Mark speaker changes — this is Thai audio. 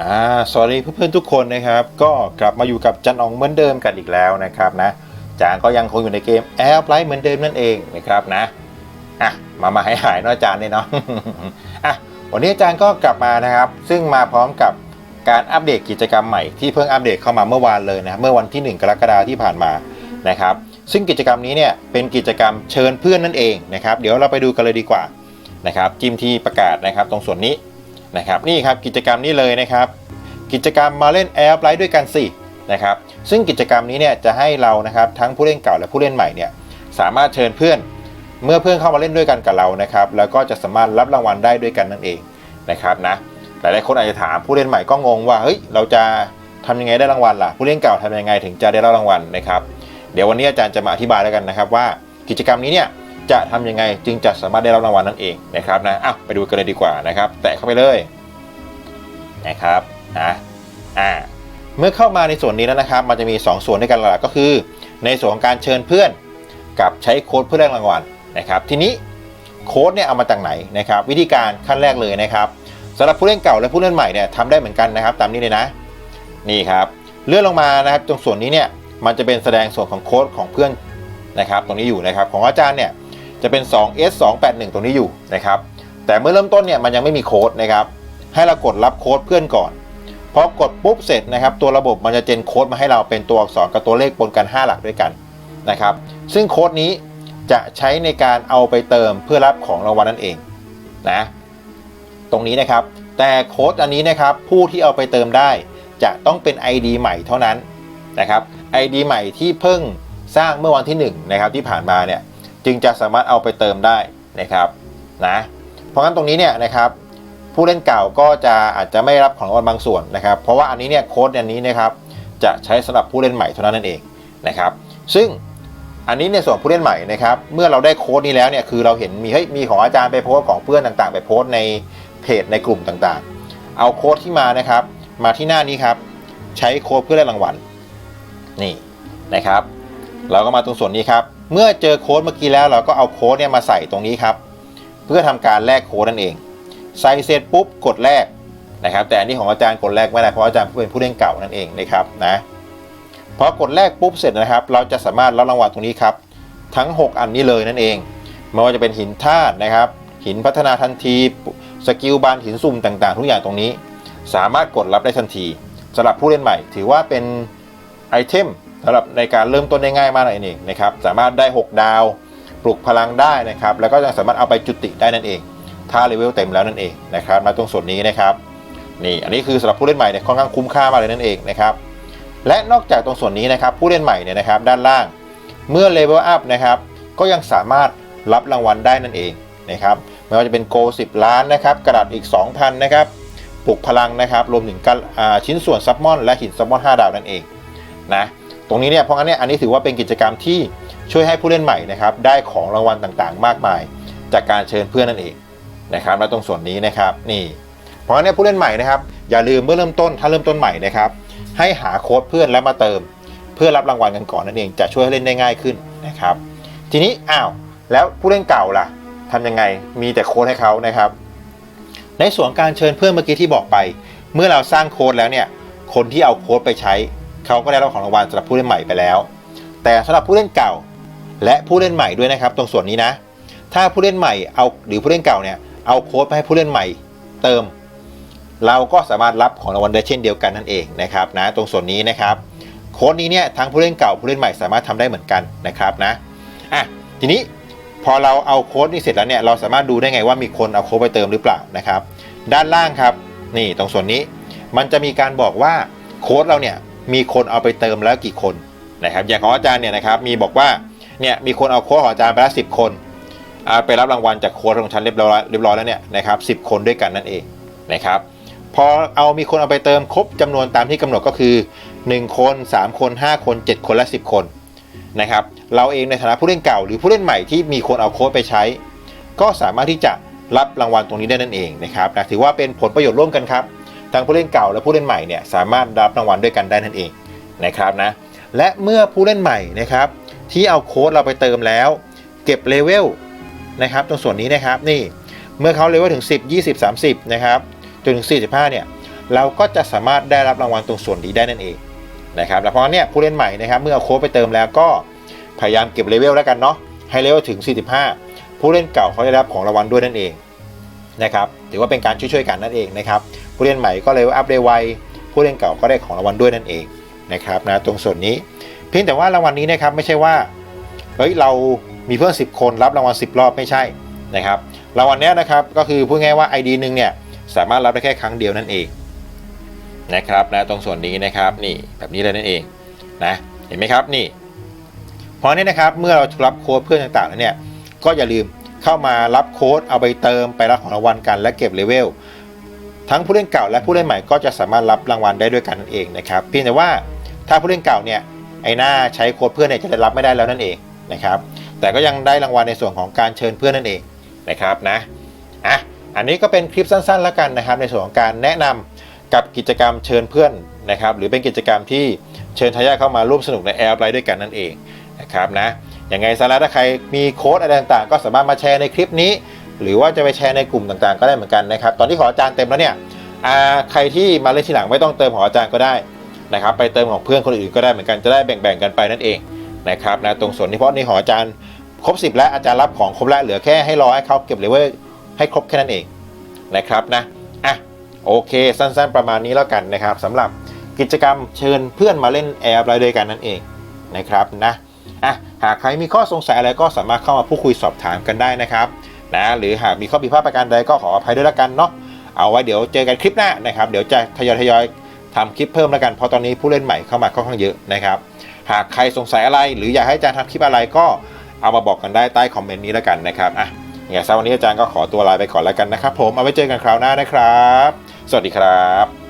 Speaker 1: อ่าสวัสดีเพื่อนๆทุกคนนะครับ ก็กลับมาอยู่กับจันอองเหมือนเดิมกันอีกแล้วนะครับนะจางก็ยังคงอยู่ในเกมแอร์ไลท์เหมือนเดิมนั่นเองนะครับนะอะมามาให้หายเนาะอาจารย์เนี่ยเนาะอะวันนี้อาจารย์ก็กลับมานะครับ ซึ่งมาพร้อมกับการอัปเดตกิจกรรมใหม่ที่เพิ่งอัปเดตเข้ามาเมื่อวานเลยนะเมื่อวันที่ 1 กรกฎาคมที่ผ่านมานะครับ ซึ่งกิจกรรมนี้เนี่ยเป็นกิจกรรมเชิญเพื่อนนั่นเองนะครับ เดี๋ยวเราไปดูกันเลยดีกว่านะครับจิ้มที่ประกาศนะครับ ตรงส่วนนี้ นะครับนี่ครับกิจกรรมนี้เลยนะครับ กิจกรรมมาเล่นแอร์ไลท์ด้วยกันสินะครับซึ่งกิจกรรมนี้เนี่ยจะให้เรานะครับทั้งผู้เล่นเก่าและผู้เล่นใหม่เนี่ยสามารถเชิญเพื่อนเมื่อเพื่อนเข้ามาเล่นด้วยกันกับเรานะครับแล้วก็จะสามารถรับรางวัลได้ด้วยกันนั่นเองนะครับนะหลายๆคนอาจจะถามผู้เล่นใหม่ก็งงว่าเฮ้ยเราจะทำยังไงได้รางวัลล่ะ ผู้เล่นเก่าทำยังไงถึงจะได้รับรางวัลนะครับ เดี๋ยววันนี้อาจารย์จะมาอธิบายแล้วกันนะครับว่ากิจกรรมนี้เนี่ย จะทำยังไงจึงจะสามารถได้รับรางวัลนั่นเองนะครับนะอ้าไปดูกันเลยดีกว่านะครับ แตะเข้าไปเลยนะครับนะอ่าเมื่อเข้ามาในส่วนนี้แล้วนะครับ มันจะมี 2 ส่วนด้วยกันหลักก็คือ ในส่วนของการเชิญเพื่อนกับใช้โค้ดเพื่อแลกรางวัลนะครับ ทีนี้โค้ดเนี่ยเอามาจากไหนนะครับ วิธีการขั้นแรกเลยนะครับสำหรับผู้เล่นเก่าและผู้เล่นใหม่เนี่ยทำได้เหมือนกันนะครับ ตามนี้เลยนะ นี่ครับเลื่อนลงมานะครับ ตรงส่วนนี้เนี่ยมันจะเป็นแสดงส่วนของโค้ดของเพื่อนนะครับ ตรงนี้อยู่นะครับ ของอาจารย์เนี่ย จะเป็น 2s 2 8 1ตรงนี้อยู่นะครับแต่เมื่อเริ่มต้นเนี่ยมันยังไม่มีโค้ดนะครับให้เรากดรับโค้ดเพื่อนก่อนพอกดปุ๊บเสร็จนะครับตัวระบบมันจะเจนโค้ดมาให้เราเป็นตัวอักษรกับตัวเลขปนกัน 5 หลักด้วยกันนะครับซึ่งโค้ดนี้จะใช้ในการเอาไปเติมเพื่อรับของรางวัลนั่นเองนะตรงนี้นะครับ แต่โค้ดอันนี้นะครับผู้ที่เอาไปเติมได้จะต้องเป็น ID ใหม่เท่านั้นนะครับ ID ใหม่ที่เพิ่งสร้างเมื่อวันที่1นะครับที่ผ่านมาเนี่ย จึงจะสามารถเอาไปเติมได้นะครับนะเพราะงั้นตรงนี้เนี่ยนะครับผู้เล่นเก่าก็จะอาจจะไม่รับของรางวัลบางส่วนนะครับ เพราะว่าอันนี้เนี่ยโค้ดอันนี้นะครับจะใช้สำหรับผู้เล่นใหม่เท่านั้นนั่นเองนะครับ ซึ่งอันนี้ในส่วนผู้เล่นใหม่นะครับเมื่อเราได้โค้ดนี้แล้วเนี่ยคือเราเห็นมีเฮ้ยมีของอาจารย์ไปโพสของเพื่อนต่างๆ ไปโพสในเพจในกลุ่มต่างๆ เอาโค้ดที่มานะครับ มาที่หน้านี้ครับใช้โค้ดเพื่อได้รางวัลนี่นะครับ เราก็มาตรงส่วนนี้ครับ เมื่อเจอโค้ดเมื่อกี้แล้วเราก็เอาโค้ดเนี่ยมาใส่ตรงนี้ครับ เพื่อทำการแลกโค้ดนั่นเอง ใส่เสร็จปุ๊บกดแลกนะครับ แต่อันนี้ของอาจารย์กดแลกไม่ได้เพราะอาจารย์เป็นผู้เล่นเก่านั่นเองนะครับนะพอกดแลกปุ๊บเสร็จนะครับ เราจะสามารถรับรางวัลตรงนี้ครับ ทั้ง 6 อันนี้เลยนั่นเองไม่ว่าจะเป็นหินธาตุนะครับ หินพัฒนาทันทีสกิลบานหินซุ่มต่างๆ ทุกอย่างตรงนี้ สามารถกดรับได้ทันทีสำหรับผู้เล่นใหม่ ถือว่าเป็นไอเทม สำหรับในการเริ่มต้นได้ง่ายมากนั่นเองนะครับสามารถได้ 6 ดาว ปลุกพลังได้นะครับ แล้วก็ยังสามารถเอาไปจุติได้นั่นเอง ถ้าเลเวลเต็มแล้วนั่นเองนะครับมาตรงส่วนนี้นะครับนี่อันนี้คือสำหรับผู้เล่นใหม่เนี่ยค่อนข้างคุ้มค่ามากเลยนั่นเองนะครับและนอกจากตรงส่วนนี้นะครับผู้เล่นใหม่เนี่ยนะครับด้านล่างเมื่อเลเวลอัพนะครับก็ยังสามารถรับรางวัลได้นั่นเองนะครับไม่ว่าจะเป็นโก10 ล้านนะครับกระดาษอีก 2,000นะครับปลุกพลังนะครับรวมถึงการชิ้นส่วนซับมอนและหินซับมอน5ดาวนั่นเองนะ ตรงนี้เนี่ยเพราะงั้นเนี่ยอันนี้ถือว่าเป็นกิจกรรมที่ช่วยให้ผู้เล่นใหม่นะครับได้ของรางวัลต่างๆ มากมาย จากการเชิญเพื่อนนั่นเองนะครับและตรงส่วนนี้นะครับนี่ เพราะฉะนั้นผู้เล่นใหม่นะครับอย่าลืมเมื่อเริ่มต้นถ้าเริ่มต้นใหม่นะครับให้หาโค้ดเพื่อนแล้วมาเติม เพื่อรับรางวัลกันก่อนนั่นเองจะช่วยให้เล่นได้ง่ายขึ้นนะครับ ทีนี้อ้าวแล้วผู้เล่นเก่าล่ะทำยังไงมีแต่โค้ดให้เขานะครับ ในส่วนการเชิญเพื่อนเมื่อกี้ที่บอกไป เมื่อเราสร้างโค้ดแล้วเนี่ยคนที่เอาโค้ดไปใช้ เขาก็ได้รับของรางวัลสำหรับผู้เล่นใหม่ไปแล้ว แต่สำหรับผู้เล่นเก่า และผู้เล่นใหม่ด้วยนะครับ ตรงส่วนนี้นะ ถ้าผู้เล่นใหม่เอาหรือผู้เล่นเก่าเนี่ยเอาโค้ดไปให้ผู้เล่นใหม่เติม เราก็สามารถรับของรางวัลได้เช่นเดียวกันนั่นเองนะครับนะตรงส่วนนี้นะครับโค้ดนี้เนี่ยทั้งผู้เล่นเก่าผู้เล่นใหม่สามารถทำได้เหมือนกันนะครับนะอะทีนี้พอเราเอาโค้ดนี้เสร็จแล้วเนี่ยเราสามารถดูได้ไงว่ามีคนเอาโค้ดไปเติมหรือเปล่านะครับ ด้านล่างครับนี่ตรงส่วนนี้มันจะมีการบอกว่าโค้ดเราเนี่ย มีคนเอาไปเติมแล้วกี่คนนะครับอย่างของอาจารย์เนี่ยนะครับมีบอกว่าเนี่ยมีคนเอาโค้ดของอาจารย์ไปแล้วสิบคนไปรับรางวัลจากโค้ดของฉันเรียบร้อยเรียบร้อยแล้วเนี่ยนะครับสิคนด้วยกันนั่นเองนะครับพอเอามีคนเอาไปเติมครบจำนวนตามที่กำหนดก็คือ 1 คน 3 คน 5 คน 7 คนและ 10 คนนะครับเราเองในฐานะผู้เล่นเก่า หรือผู้เล่นใหม่ที่มีคนเอาโค้ดไปใช้ ก็สามารถที่จะรับรางวัลตรงนี้ได้นั่นเองนะครับนะถือว่าเป็นผลประโยชน์ร่วมกันครับ ทั้งผู้เล่นเก่าและผู้เล่นใหม่เนี่ยสามารถรับรางวัลด้วยกันได้นั่นเองนะครับนะและเมื่อผู้เล่นใหม่นะครับที่เอาโค้ดเราไปเติมแล้ว เก็บเลเวลนะครับตรงส่วนนี้นะครับนี่เมื่อเขาเลเวลถึง 10 20 30นะครับจนถึง 45เนี่ยเราก็จะสามารถได้รับรางวัลตรงส่วนนี้ได้นั่นเองนะครับแล้วเพราะเนี่ยผู้เล่นใหม่นะครับเมื่อเอาโค้ดไปเติมแล้วก็พยายามเก็บเลเวลแล้วกันเนาะให้เลเวลถึง 45 ผู้เล่นเก่าเขาได้รับของรางวัลด้วยนั่นเองนะครับถือว่าเป็นการช่วยๆกันนั่นเองนะครับ ผู้เล่นใหม่ก็เลเวลอัพได้ไวผู้เล่นเก่าก็ได้ของรางวัลด้วยนั่นเองนะครับนะตรงส่วนนี้ เพียงแต่ว่ารางวัลนี้นะครับไม่ใช่ว่าเฮ้ยเรามีเพื่อน 10 คนรับรางวัล10 รอบไม่ใช่นะครับรางวัลนี้นะครับก็คือพูดง่ายว่า ID หนึ่งเนี่ยสามารถรับได้แค่ครั้งเดียวนั่นเองนะครับนะตรงส่วนนี้นะครับนี่แบบนี้เลยนั่นเองนะเห็นไหมครับนี่เพราะนี่นะครับเมื่อเรารับโค้ดเพื่อนต่างๆแล้วเนี่ยก็อย่าลืมเข้ามารับโค้ดเอาไปเติมไปรับของรางวัลกันและเก็บเลเวล ทั้งผู้เล่นเก่าและผู้เล่นใหม่ก็จะสามารถรับรางวัลได้ด้วยกันนั่นเองนะครับเพียงแต่ว่าถ้าผู้เล่นเก่าเนี่ยไอ้หน้าใช้โค้ดเพื่อนเนี่ยจะได้รับไม่ได้แล้วนั่นเองนะครับแต่ก็ยังได้รางวัลในส่วนของการเชิญเพื่อนนั่นเองนะครับนะอะอันนี้ก็เป็นคลิปสั้นๆแล้วกันนะครับ ในส่วนของการแนะนำกับกิจกรรมเชิญเพื่อนนะครับหรือเป็นกิจกรรมที่เชิญทายาทเข้ามาร่วมสนุกในแอร์ไลท์ด้วยกันนั่นเองนะครับนะยังไงซะแล้วถ้าใครมีโค้ดอะไรต่างๆ ก็สามารถมาแชร์ในคลิปนี้ หรือว่าจะไปแชร์ในกลุ่มต่างๆ ก็ได้เหมือนกันนะครับ ตอนที่ขออาจารย์เต็มแล้วเนี่ยใครที่มาเล่นทีหลังไม่ต้องเติมของอาจารย์ก็ได้นะครับ ไปเติมของเพื่อนคนอื่นก็ได้เหมือนกันจะได้แบ่งๆกันไปนั่นเองนะครับนะตรงส่วนที่เพราะในหออาจารย์ครบ 10 แล้วอาจารย์รับของครบแล้วเหลือแค่ให้รอให้เขาเก็บเลเวลให้ครบแค่นั้นเองนะครับนะอะโอเคสั้นๆประมาณนี้แล้วกันนะครับสำหรับกิจกรรมเชิญเพื่อนมาเล่นแอร์ไลด้วยกันนั่นเองนะครับนะอะหากใครมีข้อสงสัยอะไรก็สามารถเข้ามาพูดคุยสอบถามกันได้นะครับ นะหรือหากมีข้อผิดพลาดประการใดก็ขออภัยด้วยละกันเนาะเอาไว้เดี๋ยวเจอกันคลิปหน้านะครับเดี๋ยวจะทยอยทยอยๆทำคลิปเพิ่มแล้วกันเพราะตอนนี้ผู้เล่นใหม่เข้ามาค่อนข้างเยอะนะครับหากใครสงสัยอะไร หรืออยากให้อาจารย์ทำคลิปอะไรก็เอามาบอกกันได้ใต้คอมเมนต์นี้แล้วกันนะครับอะอย่างเช้าวันนี้อาจารย์ก็ขอตัวลาไปก่อนแล้วกันนะครับ ผมเอาไว้เจอกันคราวหน้านะครับ สวัสดีครับ